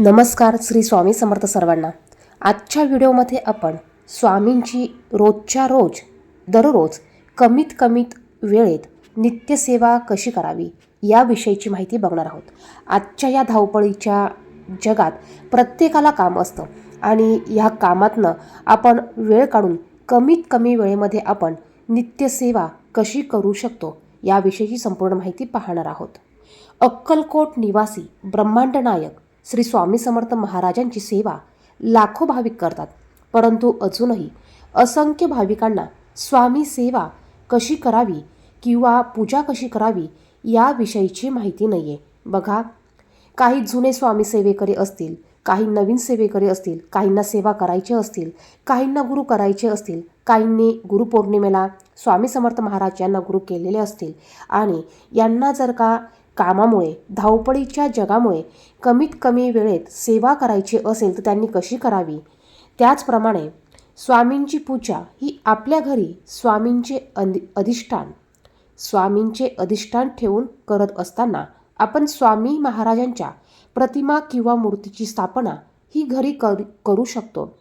नमस्कार श्री स्वामी समर्थ सर्वांना. आजच्या व्हिडिओमध्ये आपण स्वामींची रोजच्या रोज दररोज कमीत कमीत वेळेत नित्यसेवा कशी करावी याविषयीची माहिती बघणार आहोत. आजच्या या धावपळीच्या जगात प्रत्येकाला काम असतं आणि ह्या कामातनं आपण वेळ काढून कमीत कमी वेळेमध्ये आपण नित्यसेवा कशी करू शकतो याविषयीची संपूर्ण माहिती पाहणार आहोत. अक्कलकोट निवासी ब्रह्मांड नायक श्री स्वामी समर्थ महाराजांची सेवा लाखो भाविक करतात. परंतु अजूनही असंख्य भाविकांना स्वामी सेवा कशी करावी किंवा पूजा कशी करावी याविषयीची माहिती नाही आहे बघा काही जुने स्वामी सेवेकरी असतील काही नवीन सेवेकरी असतील काहींना सेवा करायचे असतील काहींना गुरु करायचे असतील काहींनी गुरुपौर्णिमेला स्वामी समर्थ महाराज यांना गुरु केलेले असतील आणि यांना जर का कामामुळे धावपळीच्या जगामुळे कमीत कमी वेळेत सेवा करायची असेल तर त्यांनी कशी करावी? त्याचप्रमाणे स्वामींची पूजा ही आपल्या घरी स्वामींचे अधि अधिष्ठान स्वामींचे अधिष्ठान ठेवून करत असताना आपण स्वामी महाराजांच्या प्रतिमा किंवा मूर्तीची स्थापना ही घरी कर करू शकतो.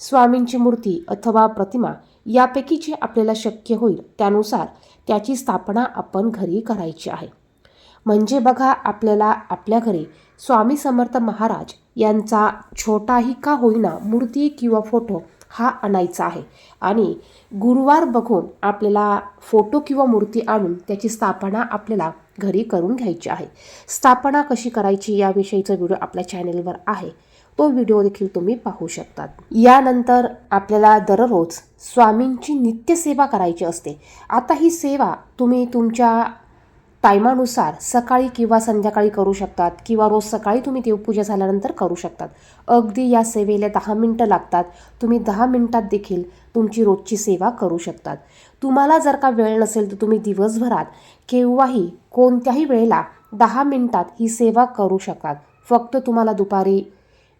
स्वामींची मूर्ती अथवा प्रतिमा यापैकी जे आपल्याला शक्य होईल त्यानुसार त्याची स्थापना आपण घरी करायची आहे. म्हणजे बघा आपल्याला आपल्या घरी स्वामी समर्थ महाराज यांचा छोटाही का होईना मूर्ती किंवा फोटो हा आणायचा आहे. आणि गुरुवार बघून आपल्याला फोटो किंवा मूर्ती आणून त्याची स्थापना आपल्याला घरी करून घ्यायची आहे. स्थापना कशी करायची याविषयीचा व्हिडिओ आपल्या चॅनेलवर आहे. तो व्हिडिओ देखील तुम्ही पाहू शकतात. यानंतर आपल्याला दररोज स्वामींची नित्यसेवा करायची असते. आता ही सेवा तुम्ही तुमच्या टायमानुसार सकाळी किंवा संध्याकाळी करू शकतात किंवा रोज सकाळी तुम्ही देवपूजा झाल्यानंतर करू शकतात. अगदी या सेवेला दहा मिनटं लागतात. तुम्ही दहा मिनटात देखील तुमची रोजची सेवा करू शकतात. तुम्हाला जर का वेळ नसेल तर तुम्ही दिवसभरात केव्हाही कोणत्याही वेळेला दहा मिनटात ही सेवा करू शकतात फक्त तुम्हाला दुपारी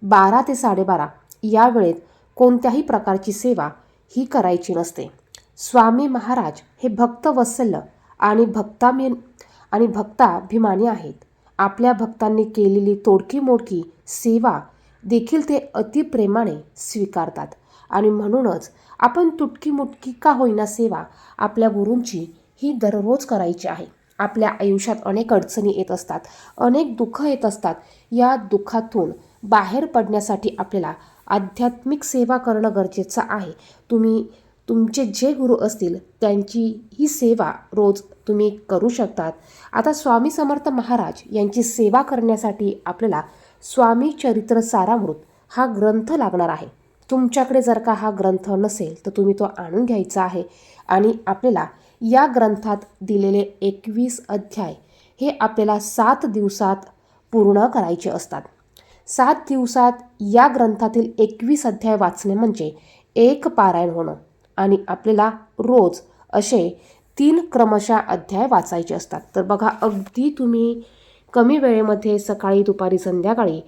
बारा ते साडेबारा या वेळेत कोणत्याही प्रकारची सेवा ही करायची नसते. स्वामी महाराज हे भक्त भक्तवत्सल्य आणि भक्तामी आणि भक्ताभिमानी आहेत. आपल्या भक्तांनी केलेली तोडकी मोडकी सेवा देखील ते अतिप्रेमाने स्वीकारतात. आणि म्हणूनच आपण तुटकी मुटकी का होईना सेवा आपल्या गुरूंची ही दररोज करायची आहे. आपल्या आयुष्यात अनेक अडचणी येत असतात अनेक दुःख येत असतात. या दुःखातून बाहेर पडण्यासाठी आपल्याला आध्यात्मिक सेवा करणं गरजेचं आहे. तुम्ही तुमचे जे गुरु असतील त्यांची ही सेवा रोज तुम्ही करू शकतात. आता स्वामी समर्थ महाराज यांची सेवा करण्यासाठी आपल्याला स्वामी चरित्र सारामृत हा ग्रंथ लागणार आहे. तुमच्याकडे जर का हा ग्रंथ नसेल तर तुम्ही तो आणून घ्यायचा आहे. आणि आपल्याला या ग्रंथात दिलेले एकवीस अध्याय हे आपल्याला सात दिवसात पूर्ण करायचे असतात. सात दिवसात या ग्रंथातील एकवीस अध्याय वाचणे म्हणजे एक पारायण होणं. आणि आपल्याला रोज असे तीन क्रमशः अध्याय वाचायचे असतात. तर बघा अगदी तुम्ही कमी वेळेमध्ये सकाळी दुपारी संध्याकाळी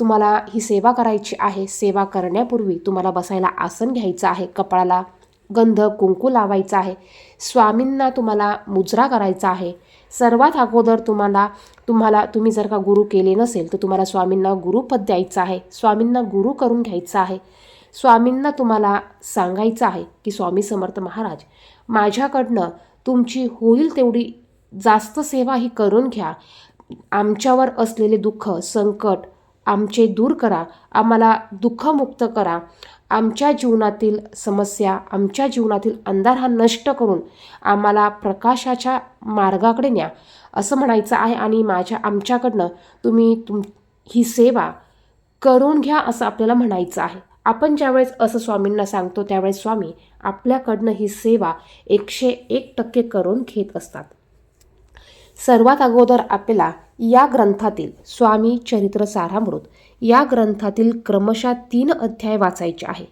तुम्हाला ही सेवा करायची आहे. सेवा करण्यापूर्वी तुम्हाला बसायला आसन घ्यायचं आहे. कपाळाला गंध कुंकू लावायचा आहे. स्वामींना तुम्हाला मुजरा करायचा आहे. सर्वात अगोदर तुम्हाला तुम्हाला तुम्ही जर का गुरु केले नसेल तर तुम्हाला स्वामींना गुरुपद द्यायचं आहे. स्वामींना गुरु करून घ्यायचं आहे. स्वामींना तुम्हाला सांगायचं आहे की स्वामी समर्थ महाराज माझ्याकडनं तुमची होईल तेवढी जास्त सेवा ही करून घ्या. आमच्यावर असलेले दुःख संकट आमचे दूर करा. आम्हाला दुःखमुक्त करा. आमच्या जीवनातील समस्या आमच्या जीवनातील अंधार हा नष्ट करून आम्हाला प्रकाशाच्या मार्गाकडे न्या. असं म्हणायचं आहे आणि माझ्या आमच्याकडनं तुम्ही तुम ही सेवा करून घ्या असं आपल्याला म्हणायचं आहे. आपण ज्यावेळेस असं स्वामींना सांगतो त्यावेळेस स्वामी आपल्याकडनं ही सेवा एकशे एक टक्के करून घेत असतात. सर्वात अगोदर आपल्याला या ग्रंथातील स्वामी चरित्र सारामृत या ग्रंथातील क्रमशः तीन अध्याय वाचायचे आहे.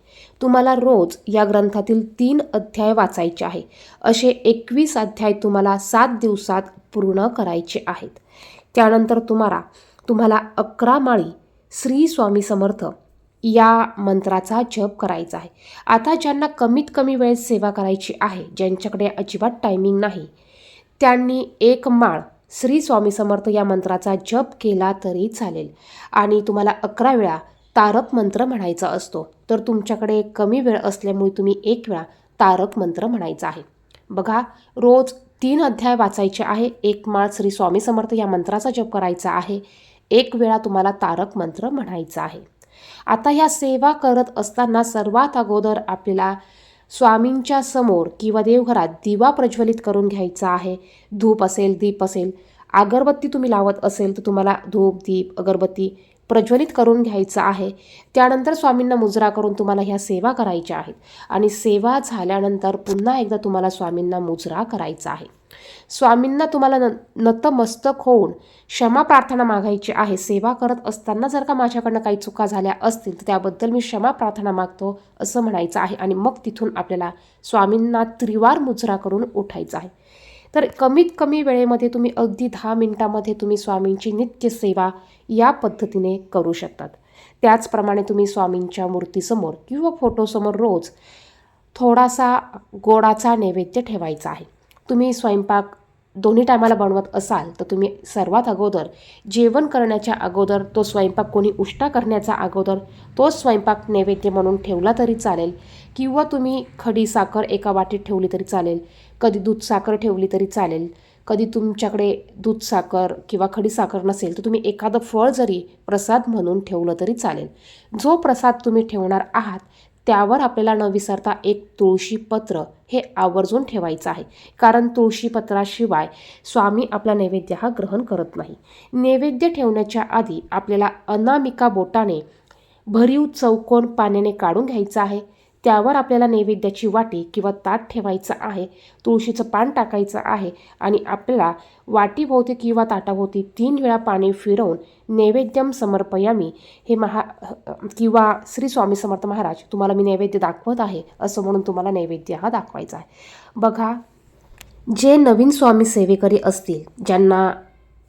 तुम्हाला रोज या ग्रंथातील तीन अध्याय वाचायचे आहे. असे एकवीस अध्याय तुम्हाला सात दिवसात पूर्ण करायचे आहेत. त्यानंतर तुम्हाला तुम्हाला अकरा माळी श्री स्वामी समर्थ या मंत्राचा जप करायचा आहे. आता ज्यांना कमीत कमी वेळेत सेवा करायची आहे ज्यांच्याकडे अजिबात टायमिंग नाही त्यांनी एक माळ श्री स्वामी समर्थ या मंत्राचा जप केला तरी चालेल. आणि तुम्हाला अकरा वेळा तारक मंत्र म्हणायचा असतो. तर तुमच्याकडे कमी वेळ असल्यामुळे तुम्ही एक वेळा तारक मंत्र म्हणायचा आहे. बघा रोज तीन अध्याय वाचायचे आहे एक माळ श्री स्वामी समर्थ या मंत्राचा जप करायचा आहे एक वेळा तुम्हाला तारक मंत्र म्हणायचा आहे. आता ह्या सेवा करत असताना सर्वात अगोदर आपल्याला स्वामींच्या समोर किंवा देवघरात दिवा प्रज्वलित करून घ्यायचा आहे. धूप असेल दीप असेल अगरबत्ती तुम्ही लावत असेल तर तुम्हाला धूप दीप अगरबत्ती प्रज्वलित करून घ्यायचं आहे. त्यानंतर स्वामींना मुजरा करून तुम्हाला ह्या सेवा करायच्या आहेत. आणि सेवा झाल्यानंतर पुन्हा एकदा तुम्हाला स्वामींना मुजरा करायचा आहे. स्वामींना तुम्हाला न नतमस्तक होऊन क्षमा प्रार्थना मागायची आहे. सेवा करत असताना जर का माझ्याकडनं काही चुका झाल्या असतील तर त्याबद्दल मी क्षमा प्रार्थना मागतो असं म्हणायचं आहे. आणि मग तिथून आपल्याला स्वामींना त्रिवार मुजरा करून उठायचं आहे. तर कमीत कमी वेळेमध्ये तुम्ही अगदी दहा मिनटामध्ये तुम्ही स्वामींची नित्य सेवा या पद्धतीने करू शकतात. त्याचप्रमाणे तुम्ही स्वामींच्या मूर्तीसमोर किंवा फोटोसमोर रोज थोडासा गोडाचा नैवेद्य ठेवायचा आहे. तुम्ही स्वयंपाक दोन्ही टायमाला बनवत असाल तर तुम्ही सर्वात अगोदर जेवण करण्याच्या अगोदर तो स्वयंपाक कोणी उष्टा करण्याचा अगोदर तो स्वयंपाक नैवेद्य म्हणून ठेवला तरी चालेल. किंवा तुम्ही खडी साखर एका वाटीत ठेवली तरी चालेल. कधी दूध साखर ठेवली तरी चालेल. कधी तुमच्याकडे दूध साखर किंवा खडी साखर नसेल तर तुम्ही एखादं फळ जरी प्रसाद म्हणून ठेवलं तरी चालेल. जो प्रसाद तुम्ही ठेवणार आहात त्यावर आपल्याला न विसरता एक तुळशीपत्र हे आवर्जून ठेवायचं आहे. कारण तुळशीपत्राशिवाय स्वामी आपला नैवेद्य हा ग्रहण करत नाही. नैवेद्य ठेवण्याच्या आधी आपल्याला अनामिका बोटाने भरीव चौकोन पाण्याने काढून घ्यायचं आहे. त्यावर आपल्याला नैवेद्याची वाटी किंवा ताट ठेवायचं आहे तुळशीचं पान टाकायचं आहे आणि आपल्याला वाटीभोवती किंवा ताटाभोवती तीन वेळा पाणी फिरवून नैवेद्यम समर्पयामी हे महा किंवा श्री स्वामी समर्थ महाराज तुम्हाला मी नैवेद्य दाखवत आहे असं म्हणून तुम्हाला नैवेद्य हा दाखवायचा आहे. बघा जे नवीन स्वामी सेवेकरी असतील ज्यांना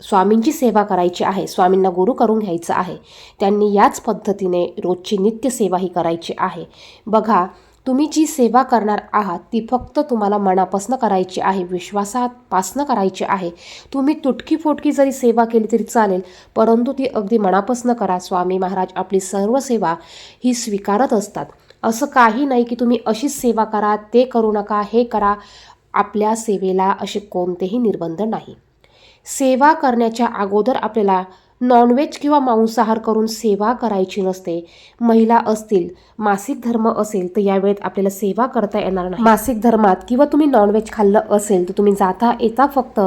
स्वामींची सेवा करायची आहे स्वामींना गुरु करून घ्यायचं आहे. त्यांनी याच पद्धतीने रोजची नित्यसेवा ही करायची आहे. बघा तुम्ही जी सेवा करणार आहात ती फक्त तुम्हाला मनापासनं करायची आहे विश्वासापासनं करायची आहे. तुम्ही तुटकी फोटकी जरी सेवा केली तरी चालेल परंतु ती अगदी मनापासनं करा. स्वामी महाराज आपली सर्व सेवा ही स्वीकारत असतात. असं काही नाही की तुम्ही अशीच सेवा करा ते करू नका हे करा. आपल्या सेवेला असे कोणतेही निर्बंध नाही. सेवा करण्याच्या अगोदर आपल्याला नॉनव्हेज किंवा मांसाहार करून सेवा करायची नसते. महिला असतील मासिक धर्म असेल तर यावेळेत आपल्याला सेवा करता येणार नाही. मासिक धर्मात किंवा तुम्ही नॉनव्हेज खाल्लं असेल तर तुम्ही जाता येता फक्त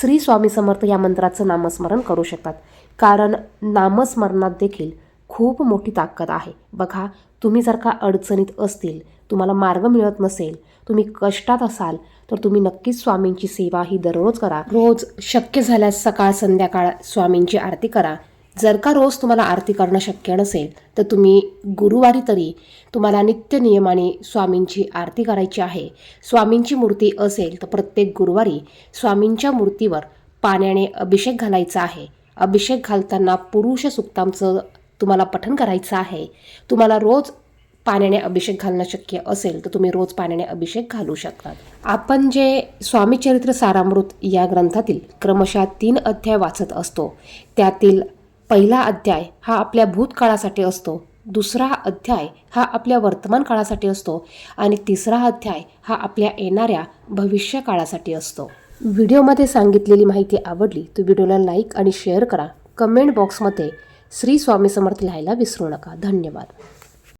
श्री स्वामी समर्थ या मंत्राचं नामस्मरण करू शकतात. कारण नामस्मरणात देखील खूप मोठी ताकद आहे. बघा तुम्ही जर का अडचणीत असतील तुम्हाला मार्ग मिळत नसेल तुम्ही कष्टात असाल तर तुम्ही नक्कीच स्वामींची सेवा ही दररोज करा. रोज शक्य झाल्यास सकाळ संध्याकाळ स्वामींची आरती करा. जर का रोज तुम्हाला आरती करणं शक्य नसेल तर तुम्ही गुरुवारी तरी तुम्हाला नित्य नियमाने स्वामींची आरती करायची आहे. स्वामींची मूर्ती असेल तर प्रत्येक गुरुवारी स्वामींच्या मूर्तीवर पाण्याने अभिषेक घालायचा आहे. अभिषेक घालताना पुरुष सुक्तांचं तुम्हाला पठन करायचं आहे. तुम्हाला रोज पाण्याने अभिषेक घालणं शक्य असेल तर तुम्ही रोज पाण्याने अभिषेक घालू शकता. आपण जे स्वामी चरित्र सारामृत या ग्रंथातील क्रमशः तीन अध्याय वाचत असतो त्यातील पहिला अध्याय हा आपल्या भूतकाळासाठी असतो दुसरा अध्याय हा आपल्या वर्तमान काळासाठी असतो आणि तिसरा अध्याय हा आपल्या येणाऱ्या भविष्य काळासाठी असतो. व्हिडिओमध्ये सांगितलेली माहिती आवडली तर व्हिडिओला लाईक आणि शेअर करा. कमेंट बॉक्समध्ये श्री स्वामी समर्थ लिहायला विसरू नका. धन्यवाद.